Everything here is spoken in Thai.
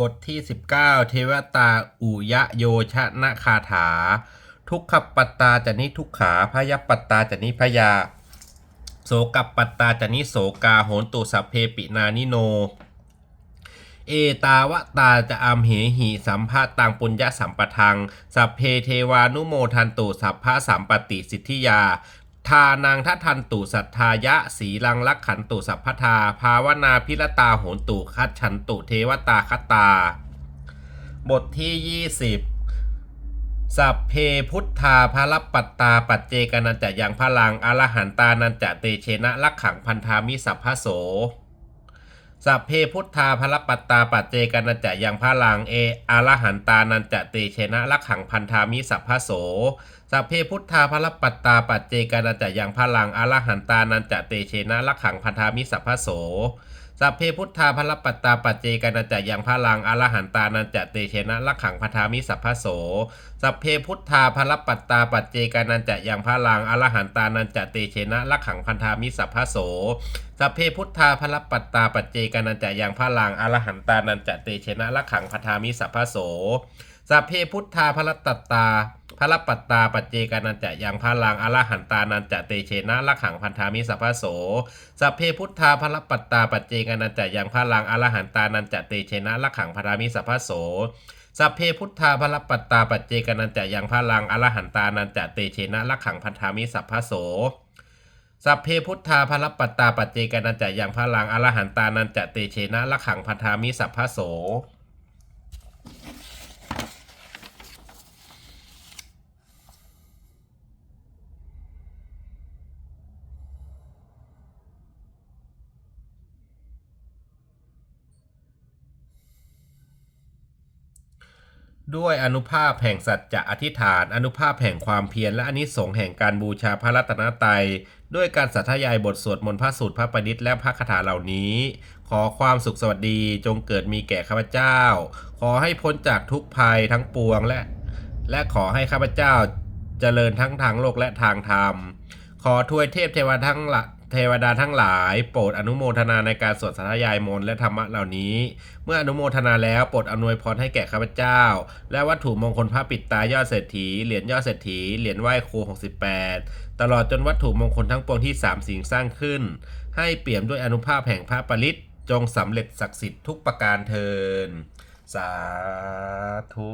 บทที่ 19 เทวตาอุยะโยชนะคาถา ทุกขปัตตาจนิทุกขาพยปัตตาจนิพยา โสกัปปัตตาจนิโสกาโหนตุสัพเพปินานิโน เอตาวตาจะอัมเหหิสัมภาตังปุญญสัมปทัง สัพเพเทวานุโมทันตุสัพพะสัมปติสิทธิยา ทานังทัทันตุสัทธายะสีลังลักขันตุสัพพทา ภาวนาพิรตาโหนตุคัดฉันตุเทวตาคตา บทที่ 20 สัพเพพุทธาภรปัตตาปัจเจกนันจะยังพลังอรหันตานันจะเตเชนะลักขังพันธามิสัพพโส สัพเพพุทธาภรปัตตาปัจเจกนันจะยังพลังเออรหันตานันจะเตเชนะลักขังพันธามิสัพพโสสัพเพพุทธาภรปัตตาปัจเจกนันจะยังพลังอรหันตานันจะเตเชนะลักขังพันธามิสัพพโส สัพเพพุทธาภรปัตตาปัจเจกนันจะยังพลังอรหันตานันจะเตเชนะลักขังพันธามิสัพพโส สัพเพพุทธาภรปัตตาปัจเจกนันจะยังพลังอรหันตานันจะเตเชนะลักขังพันธามิสัพพโส สัพเพพุทธาภรปัตตาปัจเจกนันจะยังพลังอรหันตานันจะเตเชนะลักขังพันธามิสัพพโสสัพเพพุทธาภรตัตตา ภระปัตตาปัจเจกนันจะยังพลังอรหันตานันจะเตเชนะลักขังพันธามิสัพพโสสัพเพพุทธาภระปัตตาปัจเจกนันจะยังพลังอรหันตานันจะเตเชนะลักขังพันธามิสัพพโสสัพเพพุทธาภระปัตตาปัจเจกนันจะยังพลังอรหันตานันจะเตเชนะลักขังพันธามิสัพพโสสัพเพพุทธาภระปัตตาปัจเจกนันจะยังพลังอรหันตานันจะเตเชนะลักขังพันธามิสัพพโส ด้วยอนุภาพแห่งสัจจะอธิษฐาน อนุภาพแห่งความเพียรและอนิสงส์แห่งการบูชาพระรัตนตรัยด้วยการสัทยายบทสวดมนต์พระสูตรพระประดิษฐ์และพระคาถาเหล่านี้ ขอความสุขสวัสดีจงเกิดมีแก่ข้าพเจ้า ขอให้พ้นจากทุกภัยทั้งปวงและ และขอให้ข้าพเจ้าเจริญทั้งทางโลกและทางธรรม ขอทวยเทพเทวาทั้งหละ เทวดาทั้งหลาย โปรดอนุโมทนาในการสวดสาธยายมนต์และธรรมะเหล่านี้ เมื่ออนุโมทนาแล้วโปรดอำนวยพรให้แก่ข้าพเจ้า และวัตถุมงคลพระปิดตายอดเศรษฐีเหรียญยอดเศรษฐีเหรียญไหว้ครู 68 ตลอดจนวัตถุมงคลทั้งปวงที่สามสิ่งสร้างขึ้น ให้เปี่ยมด้วยอนุภาพแห่งพระปริตจงสำเร็จศักดิ์สิทธิ์ทุกประการเทินสาธุ